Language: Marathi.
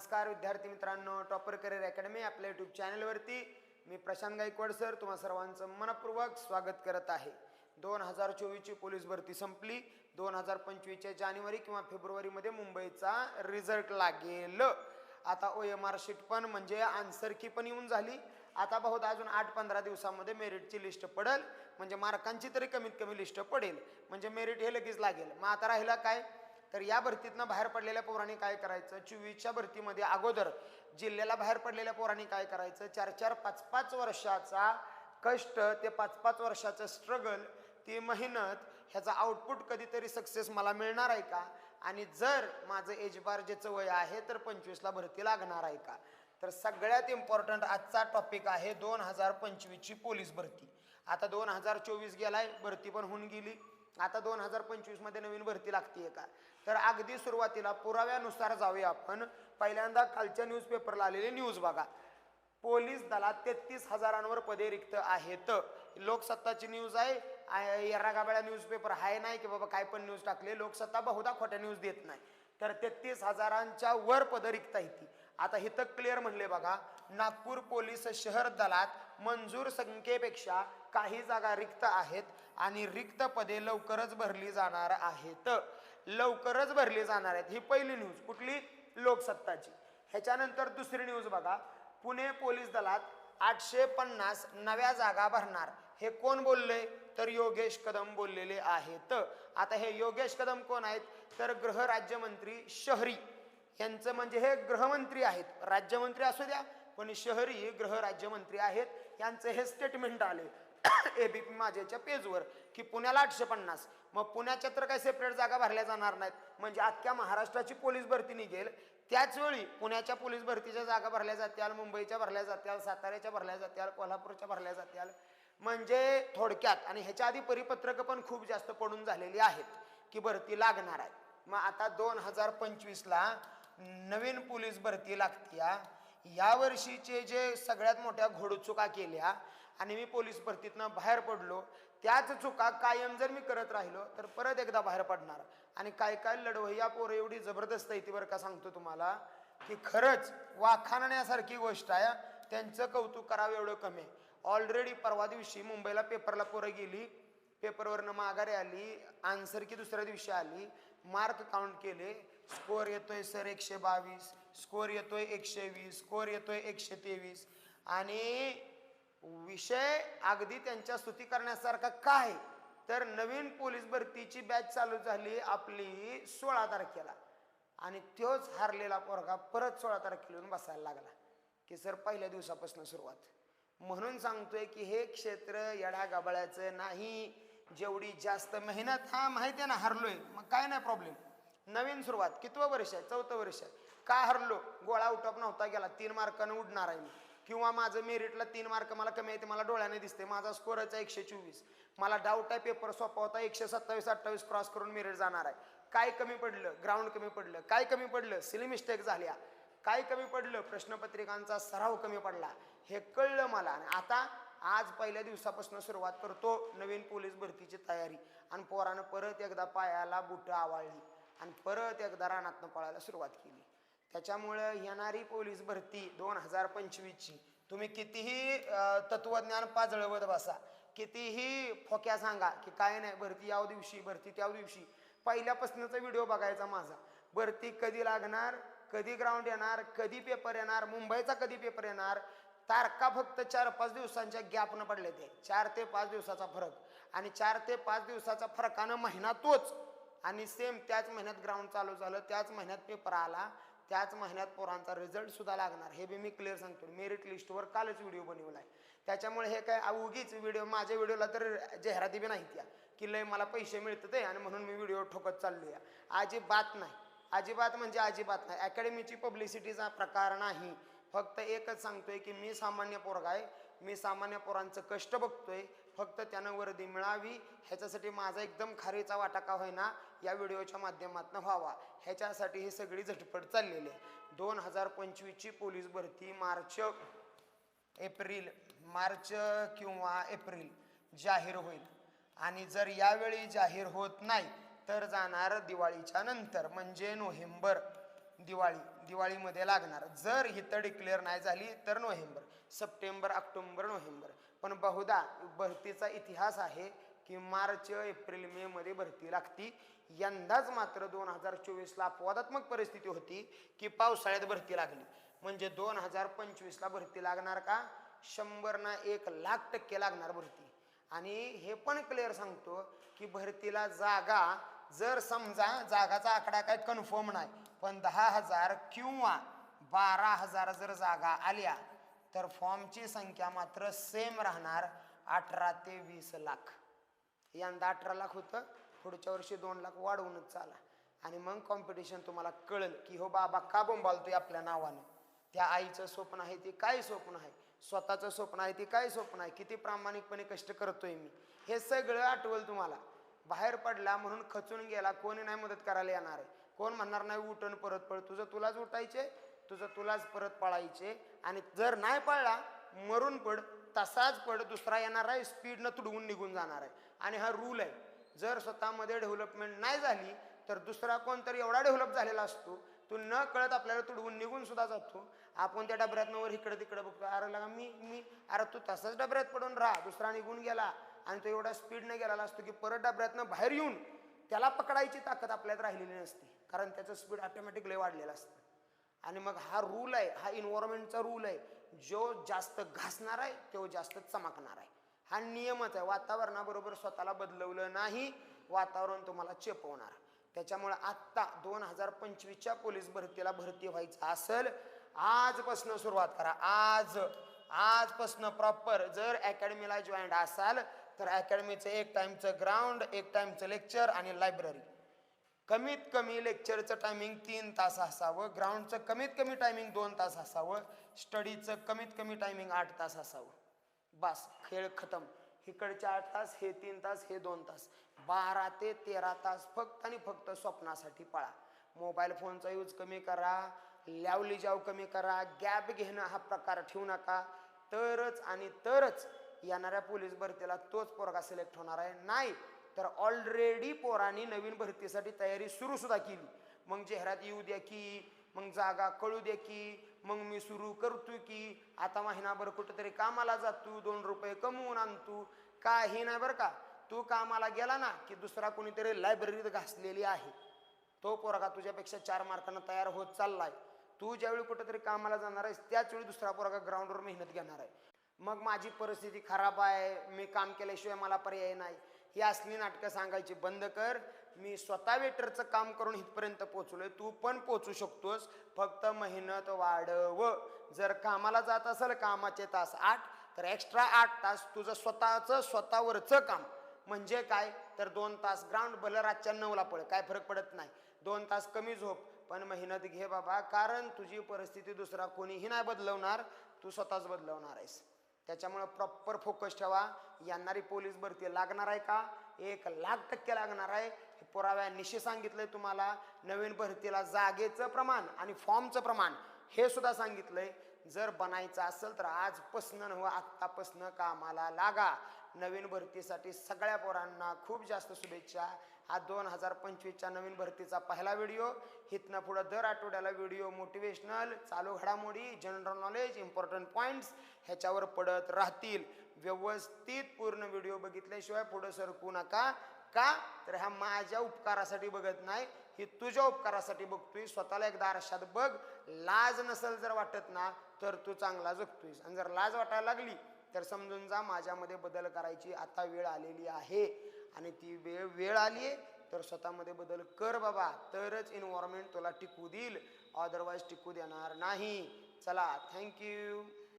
नमस्कार विद्यार्थी मित्रांनो टॉपर करिअर अकॅडमी आपल्या यूट्यूब चॅनलवरती मी प्रशांत गायकवाड सर तुम्हा सर्वांचं मनपूर्वक स्वागत करत आहे. दोन हजार चोवीसची पोलीस भरती संपली. दोन हजार पंचवीसच्या जानेवारी किंवा फेब्रुवारीमध्ये मुंबईचा रिझल्ट लागेल. आता ओ एम आर शीट पण म्हणजे आन्सर की पण येऊन झाली. आता बहुत अजून आठ पंधरा दिवसामध्ये मेरिटची लिस्ट पडेल. म्हणजे मार्कांची तरी कमीत कमी लिस्ट पडेल. म्हणजे मेरिट हे लगेच लागेल. मग आता राहिला काय? तर या भरतीतनं बाहेर पडलेल्या पोरांनी काय करायचं? चोवीसच्या भरतीमध्ये अगोदर जिल्ह्याला बाहेर पडलेल्या पोरांनी काय करायचं? चार चार पाच पाच वर्षाचा कष्ट ते पाच पाच वर्षाचं स्ट्रगल ती मेहनत ह्याचा आउटपुट कधीतरी सक्सेस मला मिळणार आहे का? आणि जर माझं एजबार ज्याचं वय आहे तर पंचवीसला भरती लागणार आहे का? तर सगळ्यात इम्पॉर्टंट आजचा टॉपिक आहे दोन हजार पंचवीसची पोलीस भरती. आता दोन हजार चोवीस गेलाय भरती पण होऊन गेली. आता दोन हजार पंचवीसमध्ये नवीन भरती लागतीये का? तर अगदी सुरुवातीला पुराव्यानुसार जाऊया आपण. पहिल्यांदा कालच्या न्यूजपेपरला आलेली न्यूज बघा. पोलीस दलात तेहतीस हजारांवर पदे रिक्त आहेत. लोकसत्ताची न्यूज आहे. एर्रागाबळ्या न्यूजपेपर आहे नाही की बाबा काय पण न्यूज टाकले लोकसत्ता बहुधा खोट्या न्यूज देत नाही. तर तेहतीस हजारांच्या वर पद रिक्त आहे ती. आता हिथं क्लिअर म्हणले बघा नागपूर पोलीस शहर दलात मंजूर संख्येपेक्षा काही जागा रिक्त आहेत आणि रिक्त पदे लवकरच भरली जाणार आहेत. लवकरच भरली जाणार आहेत. ही पहिली न्यूज कुठली? लोकसत्ताची. ह्याच्यानंतर दुसरी न्यूज बघा. पुणे पोलीस दलात आठशे पन्नास नव्या जागा भरणार. हे कोण बोलले? तर योगेश कदम बोललेले आहेत. आता हे योगेश कदम कोण आहेत? तर गृहराज्यमंत्री शहरी. यांचं म्हणजे हे गृहमंत्री आहेत. राज्यमंत्री असू द्या पण शहरी गृहराज्यमंत्री आहेत. यांचं हे स्टेटमेंट आले. ए बी पी माझ्याच्या पेजवर की पुण्याला आठशे पन्नास. मग पुण्याच्या तर काही सेपरेट जागा भरल्या जाणार नाहीत. म्हणजे अख्ख्या महाराष्ट्राची पोलीस भरती निघेल. त्याचवेळी पुण्याच्या पोलीस भरतीच्या जागा भरल्या जात्याल मुंबईच्या भरल्या जात्याल साताऱ्याच्या भरल्या जात्याल कोल्हापूरच्या भरल्या जात्याल. म्हणजे थोडक्यात आणि ह्याच्या आधी परिपत्रकं पण खूप जास्त पडून झालेली आहेत की भरती लागणार आहे मग आता दोन हजार पंचवीसला नवीन पोलीस भरती लागते या वर्षीचे जे सगळ्यात मोठ्या घोडचुका केल्या आणि मी पोलीस भरतीतनं बाहेर पडलो त्याच चुका कायम जर मी करत राहिलो तर परत एकदा बाहेर पडणार. आणि काय काय लढवय्या पोरं एवढी जबरदस्त आहे ती बरं का सांगतो तुम्हाला की खरंच वाखाणण्यासारखी गोष्ट आहे. त्यांचं कौतुक करावं एवढं कमी आहे. ऑलरेडी परवा दिवशी मुंबईला पेपरला पोरं गेली पेपरवरनं माघारी आली आन्सर की दुसऱ्या दिवशी आली मार्क काउंट केले स्कोअर येतोय सर एकशे बावीस. स्कोअर येतोय एकशे वीस स्कोर येतोय एकशे तेवीस आणि विषय अगदी त्यांच्या स्तुती करण्यासारखा काय? तर नवीन पोलीस भरतीची बॅच चालू झाली आपली सोळा तारखेला. आणि तोच हारलेला पोरगा परत सोळा तारखेला येऊन बसायला लागला. की सर पहिल्या दिवसापासून सुरुवात. म्हणून सांगतोय की हे क्षेत्र येडा गबाळ्याचं नाही. जेवढी जास्त मेहनत हा माहिती आहे ना हरलोय. मग काय नाही प्रॉब्लेम नवीन सुरुवात. कितवं वर्ष आहे? चौथं वर्ष आहे. का हरलो? गोळा आउट नव्हता गेला. तीन मार्कानं उडणार आहे मी. किंवा माझं मेरिटला तीन मार्क मला कमी येते मला डोळ्याने दिसते माझा स्कोअरचा एकशे चोवीस. मला डाऊट आहे पेपर सोपा होता. एकशे सत्तावीस अठ्ठावीस क्रॉस करून मेरिट जाणार आहे. काय कमी पडलं? ग्राउंड कमी पडलं. काय कमी पडलं? सिली मिस्टेक झाल्या. काय कमी पडलं? प्रश्नपत्रिकांचा सराव कमी पडला. हे कळलं मला. आणि आता आज पहिल्या दिवसापासून सुरुवात करतो नवीन पोलीस भरतीची तयारी. आणि पोरानं परत एकदा पायाला बुटं आवाळली. आणि परत एकदा रानातनं पळायला सुरुवात केली. त्याच्यामुळं येणारी पोलीस भरती दोन हजार पंचवीसची. तुम्ही कितीही तत्वज्ञान पाजळवत बसा. कितीही फोक्या सांगा की काय नाही भरती याव दिवशी भरती त्या दिवशी. पहिल्यापासूनचा व्हिडिओ बघायचा माझा. भरती कधी लागणार कधी ग्राउंड येणार कधी पेपर येणार मुंबईचा कधी पेपर येणार तारखा फक्त चार पाच दिवसांच्या गॅपनं पडले ते. चार ते पाच दिवसाचा फरक. आणि चार ते पाच दिवसाचा फरकानं महिना तोच. आणि सेम त्याच महिन्यात ग्राउंड चालू झालं त्याच महिन्यात पेपर आला त्याच महिन्यात पोरांचा रिझल्ट सुद्धा लागणार. हे बी मी क्लिअर सांगतो. मेरिट लिस्टवर कालच व्हिडिओ बनवला आहे त्याच्यामुळे हे काय उगीच व्हिडिओ माझ्या व्हिडिओला तर जाहिराती बी नाही त्या. की लय मला पैसे मिळतात आहे आणि म्हणून मी व्हिडिओ ठोकत चाललो आहे अजिबात नाही. अजिबात म्हणजे अजिबात नाही. अकॅडमीची पब्लिसिटीचा प्रकार नाही. फक्त एकच सांगतोय की मी सामान्य पोरगा आहे. मी सामान्य पोरांचं कष्ट बघतोय. फक्त त्यानं वर्दी मिळावी ह्याच्यासाठी माझा एकदम खारीचा वाटा का होईना या व्हिडिओच्या माध्यमातून व्हावा. ह्याच्यासाठी ही सगळी झटपट चाललेली आहे. दोन हजार पंचवीसची पोलीस भरती मार्च एप्रिल मार्च किंवा एप्रिल जाहीर होईल. आणि जर यावेळी जाहीर होत नाही तर जाणार दिवाळीच्या नंतर म्हणजे नोव्हेंबर दिवाळी दिवाळीमध्ये लागणार. जर हिथं डिक्लेअर नाही झाली तर नोव्हेंबर सप्टेंबर ऑक्टोबर नोव्हेंबर. पण बहुधा भरतीचा इतिहास आहे की मार्च एप्रिल मे मध्ये भरती लागती. यंदाच मात्र दोन हजार चोवीसला अपवादात्मक परिस्थिती होती की पावसाळ्यात भरती लागली. म्हणजे दोन हजार पंचवीसला भरती लागणार का? शंभर ना एक लाख टक्के लागणार भरती. आणि हे पण क्लिअर सांगतो की भरतीला जागा जर समजा जागाचा आकडा काय कन्फर्म नाही पण दहा हजार किंवा बारा हजार जर जागा आल्या तर फॉर्मची संख्या मात्र सेम राहणार अठरा ते वीस लाख. यंदा अठरा लाख होतं पुढच्या वर्षी दोन लाख वाढवूनच चाला. आणि मग कॉम्पिटिशन तुम्हाला कळेल की हो बाबा का बोंबालतोय आपल्या नावानं? त्या आईचं स्वप्न आहे ते काय स्वप्न आहे? स्वतःचं स्वप्न आहे ते काय स्वप्न आहे? किती प्रामाणिकपणे कष्ट करतोय मी? हे सगळं आठवल तुम्हाला. बाहेर पडला म्हणून खचून गेला कोणी नाही मदत करायला येणार आहे. कोण म्हणणार नाही उठण परत पड तुझं तुलाच उठायचे तुझं तुलाच परत पळायचे. आणि जर नाही पळला मरून पड तसाच पड दुसरा येणार आहे स्पीडनं तुडवून निघून जाणार आहे. आणि हा रूल आहे. जर स्वतःमध्ये डेव्हलपमेंट नाही झाली तर दुसरा कोणतरी एवढा डेव्हलप झालेला असतो तो न कळत आपल्याला तुडवून निघून सुद्धा जातो. आपण त्या डबऱ्यातनं वर इकडं तिकडं बघतो अरे लगा मी मी अरे तू तसाच डबऱ्यात पडून राहा. दुसरा निघून गेला आणि तो एवढा स्पीडनं गेलेला असतो की परत डबऱ्यातनं बाहेर येऊन त्याला पकडायची ताकद आपल्यात राहिलेली नसते. कारण त्याचं स्पीड ऑटोमॅटिकली वाढलेलं असतं. आणि मग हा रूल आहे हा इन्व्हायरमेंटचा रूल आहे. जो जास्त घासणार आहे तो जास्त चमकणार आहे. हा नियमच आहे. वातावरणाबरोबर स्वतःला बदलवलं नाही वातावरण तुम्हाला चेपवणार. त्याच्यामुळे आत्ता दोन हजार पंचवीसच्या पोलीस भरतीला भरती व्हायचं असेल आजपासून सुरुवात करा. आज आजपासून प्रॉपर जर अकॅडमीला जॉईंट असाल तर अकॅडमीचं एक टाईमचं ग्राउंड एक टाईमचं लेक्चर आणि लायब्ररी कमीत कमी लेक्चरचं टायमिंग तीन तास असावं ग्राउंडचं कमीत कमी टायमिंग दोन तास असावं स्टडीचं कमीत कमी टायमिंग आठ तास असावं. बस खेळ खतम. इकडचे आठ तास हे तीन तास हे दोन तास. बारा ते तेरा तास फक्त आणि फक्त स्वप्नासाठी पळा. मोबाईल फोनचा यूज कमी करा लावली जाव कमी करा गॅप घेणं हा प्रकार ठेवू नका. तरच आणि तरच येणाऱ्या पोलीस भरतीला तोच पोरगा सिलेक्ट होणार आहे. नाही तर ऑलरेडी पोरांनी नवीन भरतीसाठी तयारी सुरू सुद्धा केली. मग जाहिरात येऊ द्या की मग जागा कळू द्या की मग मी सुरू करतो की आता महिनाभर कुठेतरी कामाला जातो दोन रुपये कमवून आणतो काही नाही बरं का तू कामाला गेला ना की दुसरा कोणीतरी लायब्ररीत घासलेली आहे. तो पोरगा तुझ्यापेक्षा चार मार्कांना तयार होत चाललाय. तू ज्यावेळी कुठेतरी कामाला जाणार आहेस त्याचवेळी दुसरा पोरगा ग्राउंडवर मेहनत घेणार आहे. मग माझी परिस्थिती खराब आहे मी काम केल्याशिवाय मला पर्याय नाही. ही असली नाटकं सांगायची बंद कर. मी स्वतः वेटरचं काम करून इथपर्यंत पोहोचलोय. तू पण पोचू शकतोस. फक्त मेहनत वाढव. जर कामाला जात असेल कामाचे तास आठ तर एक्स्ट्रा आठ तास तुझं स्वतःचं स्वतःवरचं काम. म्हणजे काय? तर दोन तास ग्राउंड भलं रातच्या नऊला पळ. काय फरक पडत नाही. दोन तास कमी झोप. पण मेहनत घे बाबा. कारण तुझी परिस्थिती दुसरा कोणीही नाही बदलवणार. तू स्वतःच बदलवणार आहेस. त्याच्यामुळं प्रॉपर फोकस ठेवा. येणारी पोलीस भरती लागणार आहे का? एक लाख टक्के लागणार आहे. हे पुराव्यानिशी सांगितलंय तुम्हाला. नवीन भरतीला जागेचं प्रमाण आणि फॉर्मचं प्रमाण हे सुद्धा सांगितलंय. जर बनायचं असेल तर आजपासनं नव्ह हो, आत्तापासनं कामाला लागा. नवीन भरतीसाठी सगळ्या पोरांना खूप जास्त शुभेच्छा. हा दोन हजार पंचवीसच्या नवीन भरतीचा पहिला व्हिडिओ. हिथनं पुढं दर आठवड्याला व्हिडिओ मोटिवेशनल चालू घडामोडी जनरल नॉलेज इम्पॉर्टंट पॉईंट्स ह्याच्यावर पडत राहतील. व्यवस्थित पूर्ण व्हिडिओ बघितल्याशिवाय पुढं सरकू नका. का? तर ह्या माझ्या उपकारासाठी बघत नाही ही तुझ्या उपकारासाठी बघतोय. स्वतःला एकदा आरशात बघ. लाज नसेल जर वाटत ना तर तू चांगला जगतोयस. आणि जर लाज वाटायला लागली तर समजून जा माझ्यामध्ये बदल करायची आता वेळ आलेली आहे. आणि ती वेळ वेळ आली आहे तर स्वतःमध्ये बदल कर बाबा. तरच एन्व्हायरमेंट तुला टिकू देईल. अदरवाईज टिकू देणार नाही. चला थँक्यू